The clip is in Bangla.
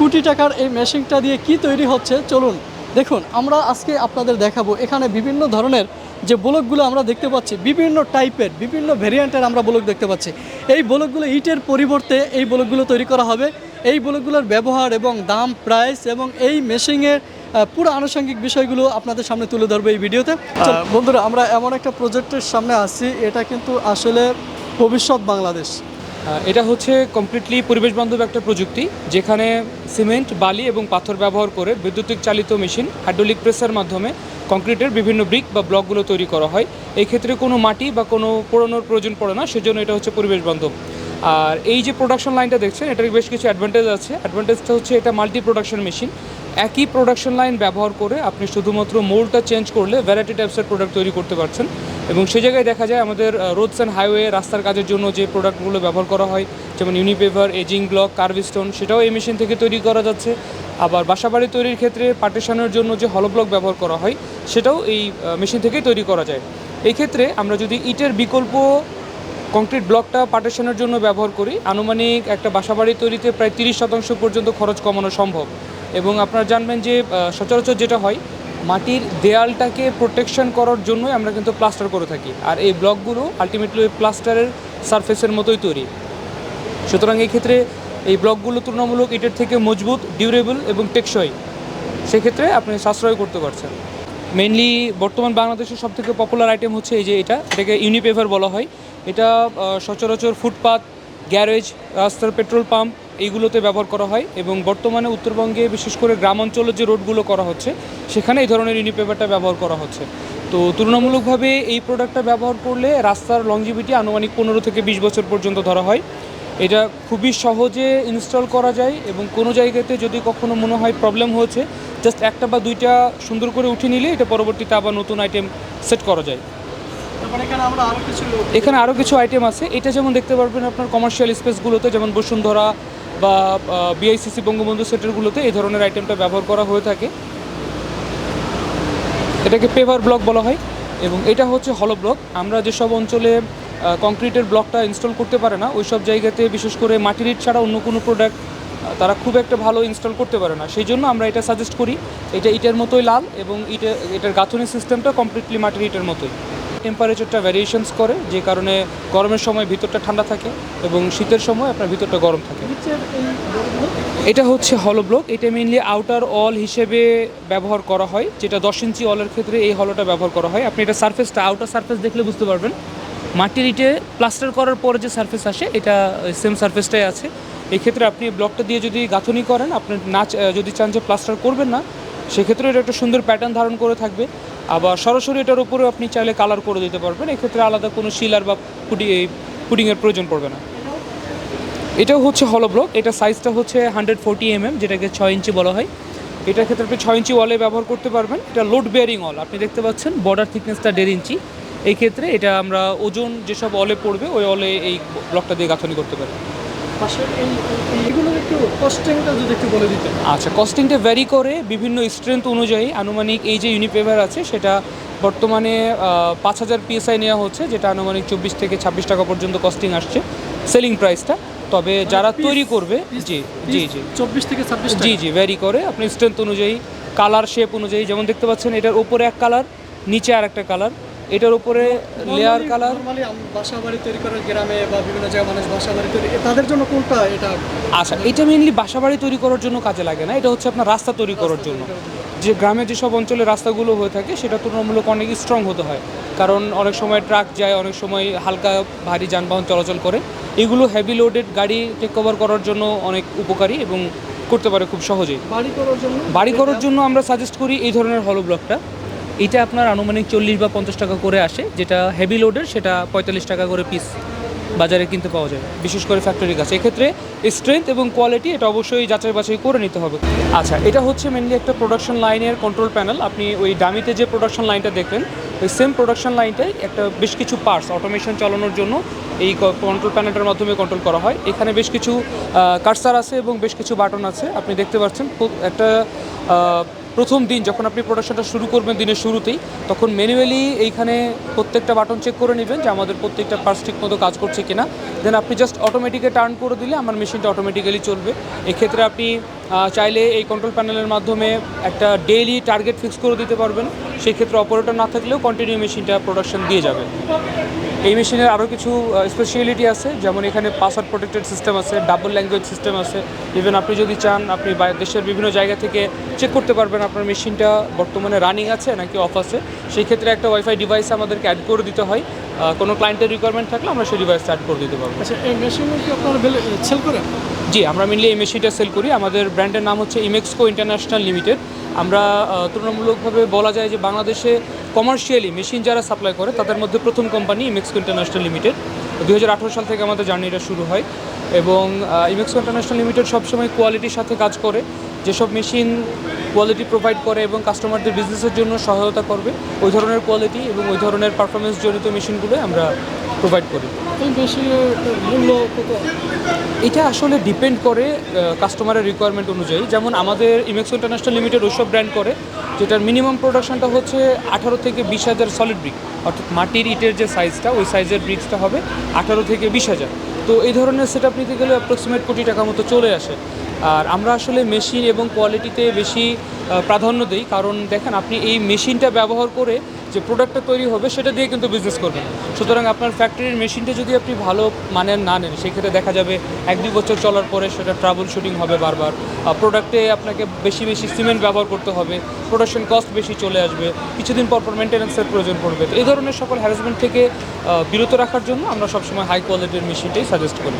কোটি টাকার এই মেশিনটা দিয়ে কি তৈরি হচ্ছে? চলুন দেখুন আমরা আজকে আপনাদের দেখাবো এখানে বিভিন্ন ধরনের যে ব্লকগুলো আমরা দেখতে পাচ্ছি বিভিন্ন টাইপের বিভিন্ন ভেরিয়েন্টের আমরা ব্লক দেখতে পাচ্ছি। এই ব্লকগুলো ইটের পরিবর্তে এই ব্লকগুলো তৈরি করা হবে। এই ব্লকগুলোর ব্যবহার এবং দাম প্রাইস এবং এই মেশিনের পুরো আনুষঙ্গিক বিষয়গুলো আপনাদের সামনে তুলে ধরবে এই ভিডিওতে। বন্ধুরা আমরা এমন একটা প্রজেক্টের সামনে আছি এটা কিন্তু আসলে ভবিষ্যৎ বাংলাদেশ। এটা হচ্ছে কমপ্লিটলি পরিবেশ বান্ধব একটা প্রযুক্তি, যেখানে সিমেন্ট, বালি এবং পাথর ব্যবহার করে বৈদ্যুতিক চালিত মেশিন হাইড্রোলিক প্রেসার মাধ্যমে কংক্রিটের বিভিন্ন ব্রিক বা ব্লকগুলো তৈরি করা হয়। এই ক্ষেত্রে কোনো মাটি বা কোনো পোড়ানোর প্রয়োজন পড়ে না, সেজন্য এটা হচ্ছে পরিবেশ বান্ধব। আর এই যে প্রোডাকশন লাইনটা দেখছেন, এটার বেশ কিছু অ্যাডভান্টেজ আছে। অ্যাডভান্টেজটা হচ্ছে এটা মাল্টি প্রোডাকশন মেশিন একই প্রোডাকশন লাইন ব্যবহার করে আপনি শুধুমাত্র মোল্ডটা চেঞ্জ করলে ভ্যারাইটি টাইপসের প্রোডাক্ট তৈরি করতে পারছেন। এবং সেই জায়গায় দেখা যায় আমাদের রোডস অ্যান্ড হাইওয়ে রাস্তার কাজের জন্য যে প্রোডাক্টগুলো ব্যবহার করা হয়, যেমন ইউনিপেভার এজিং ব্লক কার্ভিস্টোন সেটাও এই মেশিন থেকে তৈরি করা যাচ্ছে। আবার বাসাবাড়ি তৈরির ক্ষেত্রে পার্টিশনের জন্য যে হলো ব্লক ব্যবহার করা হয়, সেটাও এই মেশিন থেকেই তৈরি করা যায়। এই ক্ষেত্রে আমরা যদি ইটের বিকল্প কংক্রিট ব্লকটা পার্টিশনের জন্য ব্যবহার করি, আনুমানিক একটা বাসাবাড়ি তৈরিতে প্রায় তিরিশ শতাংশ পর্যন্ত খরচ কমানো সম্ভব। এবং আপনারা জানবেন যে সচরাচর যেটা হয়, মাটির দেয়ালটাকে প্রোটেকশন করার জন্যই আমরা কিন্তু প্লাস্টার করে থাকি। আর এই ব্লকগুলো আলটিমেটলি ওই প্লাস্টারের সারফেসের মতোই তৈরি। সুতরাং এই ক্ষেত্রে এই ব্লকগুলো তুলনামূলক ইটের থেকে মজবুত ডিউরেবল এবং টেকসই। সেক্ষেত্রে আপনি সাশ্রয় করতে পারছেন। মেনলি বর্তমান বাংলাদেশের সবথেকে পপুলার আইটেম হচ্ছে এই যে এটা, এটাকে ইউনিপেভার বলা হয়। এটা সচরাচর ফুটপাত গ্যারেজ রাস্তার পেট্রোল পাম্প এইগুলোতে ব্যবহার করা হয় এবং বর্তমানে উত্তরবঙ্গে বিশেষ করে গ্রাম অঞ্চলের যে রোডগুলো করা হচ্ছে সেখানে এই ধরনের ইউনিপেপারটা ব্যবহার করা হচ্ছে। তো তুলনামূলকভাবে এই প্রোডাক্টটা ব্যবহার করলে রাস্তার লংজিভিটি আনুমানিক পনেরো থেকে বিশ বছর পর্যন্ত ধরা হয়। এটা খুবই সহজে ইনস্টল করা যায় এবং কোনো জায়গাতে যদি কখনো মনে হয় প্রবলেম হয়েছে জাস্ট একটা বা দুইটা সুন্দর করে উঠে নিলে এটা পরবর্তীতে আবার নতুন আইটেম সেট করা যায়। এখানে আমরা আরও কিছু এখানে আরও কিছু আইটেম আছে। এটা যেমন দেখতে পারবেন আপনার কমার্শিয়াল স্পেসগুলোতে যেমন বসুন্ধরা বা বিআইসিসি বঙ্গবন্ধু সেন্টারগুলোতে এই ধরনের আইটেমটা ব্যবহার করা হয়ে থাকে। এটাকে পেভার ব্লক বলা হয় এবং এটা হচ্ছে হলো ব্লক আমরা যেসব অঞ্চলে কংক্রিটের ব্লকটা ইনস্টল করতে পারে না ওই সব জায়গাতে বিশেষ করে মাটির ইট ছাড়া অন্য কোনো প্রোডাক্ট তারা খুব একটা ভালো ইনস্টল করতে পারে না। সেই জন্য আমরা এটা সাজেস্ট করি, এটা ইটের মতোই লাল এবং ইটে, এটার গাঁথনি সিস্টেমটা কমপ্লিটলি মাটির ইটের মতোই। টেম্পারেচারটা ভ্যারিয়েশনস করে যে কারণে গরমের সময় ভিতরটা ঠান্ডা থাকে এবং শীতের সময় আপনার ভিতরটা গরম থাকে। এটা হচ্ছে হলো ব্লক এটা মেইনলি আউটার অল হিসেবে ব্যবহার করা হয় যেটা দশ ইঞ্চি অলের ক্ষেত্রে এই হলোটা ব্যবহার করা হয়। আপনি এটা সারফেসটা আউটার সারফেস দেখলে বুঝতে পারবেন। মাটির ইটে প্লাস্টার করার পরে যে সারফেস আসে এটা সেম সারফেসটাই আছে। এই ক্ষেত্রে আপনি ব্লকটা দিয়ে যদি গাঁথনি করেন আপনি না যদি চান যে প্লাস্টার করবেন না সেক্ষেত্রে এটা একটা সুন্দর প্যাটার্ন ধারণ করে থাকবে। আবার সরাসরি এটার উপরেও আপনি চাইলে কালার করে দিতে পারবেন। এক্ষেত্রে আলাদা কোনো শিলার বা পুডি পুডিংয়ের প্রয়োজন পড়বে না। এটাও হচ্ছে হলো ব্লক এটা সাইজটা হচ্ছে হান্ড্রেড ফোর্টি এমএম যেটাকে ছয় ইঞ্চি বলা হয়। এটার ক্ষেত্রে আপনি ছয় ইঞ্চি ওয়ালে ব্যবহার করতে পারবেন। এটা লোড বেয়ারিং অল আপনি দেখতে পাচ্ছেন বর্ডার থিকনেসটা দেড় ইঞ্চি। এই ক্ষেত্রে এটা আমরা ওজন যেসব অলে পড়বে, ওই অলে এই ব্লকটা দিয়ে গাঁথনি করতে পারি। একটু কস্টিংটা যদি একটু বলে দিতেন। আচ্ছা কস্টিংটা ভ্যারি করে বিভিন্ন স্ট্রেংথ অনুযায়ী আনুমানিক এই যে ইউনিপেভার আছে সেটা বর্তমানে পাঁচ হাজার পিএসআই নেওয়া হচ্ছে যেটা আনুমানিক চব্বিশ থেকে ছাব্বিশ টাকা পর্যন্ত কস্টিং আসছে সেলিং প্রাইসটা তবে যারা তৈরি করবে জি জি জি। চব্বিশ থেকে ছাব্বিশ জি জি ভ্যারি করে। আপনি স্ট্রেংথ অনুযায়ী কালার শেপ অনুযায়ী যেমন দেখতে পাচ্ছেন এটার ওপরে এক কালার নিচে আর একটা কালার এটার উপরে লেয়ার কালার নরমালি বাসা বাড়ি তৈরি করার গ্রামে বা বিভিন্ন জায়গায় মানুষ বাসা বাড়ি তৈরি তাদের জন্য কোনটা এটা? আচ্ছা এটা মেনলি বাসাবাড়ি তৈরি করার জন্য কাজে লাগে না এটা হচ্ছে আপনার রাস্তা তৈরি করার জন্য। যে গ্রামে যেসব অঞ্চলে রাস্তাগুলো হয়ে থাকে সেটা তুলনামূলক অনেক স্ট্রং হতে হয়। কারণ অনেক সময় ট্রাক যায় অনেক সময় হালকা ভারী যানবাহন চলাচল করে। এগুলো হেভি লোডেড গাড়ি টেক কভার করার জন্য অনেক উপকারী এবং করতে পারে খুব সহজেই। বাড়ি করার জন্য? বাড়ি করার জন্য আমরা সাজেস্ট করি এই ধরনের হলো ব্লকটা এটা আপনার আনুমানিক চল্লিশ বা পঞ্চাশ টাকা করে আসে, যেটা হেভি লোডের সেটা পঁয়তাল্লিশ টাকা করে পিস বাজারে কিনতে পাওয়া যায়, বিশেষ করে ফ্যাক্টরির কাছে। এক্ষেত্রে স্ট্রেংথ এবং কোয়ালিটি এটা অবশ্যই যাচাই বাছাই করে নিতে হবে। আচ্ছা এটা হচ্ছে মেনলি একটা প্রোডাকশন লাইনের কন্ট্রোল প্যানেল আপনি ওই ডামিতে যে প্রোডাকশন লাইনটা দেখবেন ওই সেম প্রোডাকশন লাইনটাই একটা বেশ কিছু পার্টস অটোমেশন চালানোর জন্য এই কন্ট্রোল প্যানেলটার মাধ্যমে কন্ট্রোল করা হয়। এখানে বেশ কিছু কার্সার আছে এবং বেশ কিছু বাটন আছে। আপনি দেখতে পাচ্ছেন খুব একটা প্রথম দিন যখন আপনি প্রোডাকশনটা শুরু করবেন দিনের শুরুতেই, তখন ম্যানুয়ালি এইখানে প্রত্যেকটা বাটন চেক করে নেবেন যে আমাদের প্রত্যেকটা পার্স ঠিক মতো কাজ করছে কিনা। দেন আপনি জাস্ট অটোমেটিকে টার্ন করে দিলে আমার মেশিনটা অটোমেটিক্যালি চলবে। এক্ষেত্রে আপনি চাইলে এই কন্ট্রোল প্যানেলের মাধ্যমে একটা ডেইলি টার্গেট ফিক্স করে দিতে পারবেন। সেই ক্ষেত্রে অপারেটর না থাকলেও কন্টিনিউ মেশিনটা প্রোডাকশন দিয়ে যাবে। এই মেশিনের আরও কিছু স্পেশালিটি আছে যেমন এখানে পাসওয়ার্ড প্রোটেক্টেড সিস্টেম আছে ডাবল ল্যাঙ্গুয়েজ সিস্টেম আছে। ইভেন আপনি যদি চান আপনি দেশের বিভিন্ন জায়গা থেকে চেক করতে পারবেন আপনার মেশিনটা বর্তমানে রানিং আছে নাকি অফ আছে। সেই ক্ষেত্রে একটা ওয়াইফাই ডিভাইস আমাদেরকে অ্যাড করে দিতে হয়। কোনো ক্লায়েন্টের রিকোয়ারমেন্ট থাকলে আমরা সেই ডিভাইস অ্যাড করে দিতে পারব। আচ্ছা এই মেশিনে কি আপনারা সেল করেন? জি আমরা মেনলি এই মেশিনটা সেল করি। আমাদের ব্র্যান্ডের নাম হচ্ছে ইমেক্সকো ইন্টারন্যাশনাল লিমিটেড আমরা তুলনামূলকভাবে বলা যায় যে বাংলাদেশে কমার্শিয়ালি মেশিন যারা সাপ্লাই করে, তাদের মধ্যে প্রথম কোম্পানি ইমেক্সকো ইন্টারন্যাশনাল লিমিটেড দু হাজার আঠেরো সাল থেকে আমাদের জার্নিটা শুরু হয় এবং ইমেক্সকো ইন্টারন্যাশনাল লিমিটেড সবসময় কোয়ালিটির সাথে কাজ করে। যেসব মেশিন কোয়ালিটি প্রোভাইড করে এবং কাস্টমারদের বিজনেসের জন্য সহায়তা করবে ওই ধরনের কোয়ালিটি এবং ওই ধরনের পারফরমেন্স জড়িত মেশিনগুলো আমরা প্রোভাইড করি। এই মেশিনের মূল্য কত? এটা আসলে ডিপেন্ড করে কাস্টমারের রিকোয়ারমেন্ট অনুযায়ী। যেমন আমাদের ইমেক্সো ইন্টারন্যাশনাল লিমিটেড ওইসব ব্র্যান্ড করে যেটার মিনিমাম প্রোডাকশনটা হচ্ছে আঠারো থেকে বিশ হাজার সলিড ব্রিক অর্থাৎ মাটির ইটের যে সাইজটা ওই সাইজের ব্রিক্সটা হবে আঠারো থেকে বিশ হাজার। তো এই ধরনের সেট আপ নিতে গেলে অ্যাপ্রক্সিমেট কোটি টাকা মতো চলে আসে। আর আমরা আসলে মেশিন এবং কোয়ালিটিতে বেশি প্রাধান্য দিই। কারণ দেখেন, আপনি এই মেশিনটা ব্যবহার করে যে প্রোডাক্টটা তৈরি হবে, সেটা দিয়ে কিন্তু বিজনেস করবেন। সুতরাং আপনার ফ্যাক্টরির মেশিনটা যদি আপনি ভালো মানের না নেন, সেক্ষেত্রে দেখা যাবে এক দুই বছর চলার পরে সেটা ট্রাবল শুটিং হবে বারবার। প্রোডাক্টে আপনাকে বেশি বেশি সিমেন্ট ব্যবহার করতে হবে প্রোডাকশন কস্ট বেশি চলে আসবে, কিছুদিন পর পর মেনটেন্যান্সের প্রয়োজন পড়বে। এই ধরনের সকল হ্যারাসমেন্ট থেকে বিরত রাখার জন্য আমরা সবসময় হাই কোয়ালিটির মেশিনটাই সাজেস্ট করি।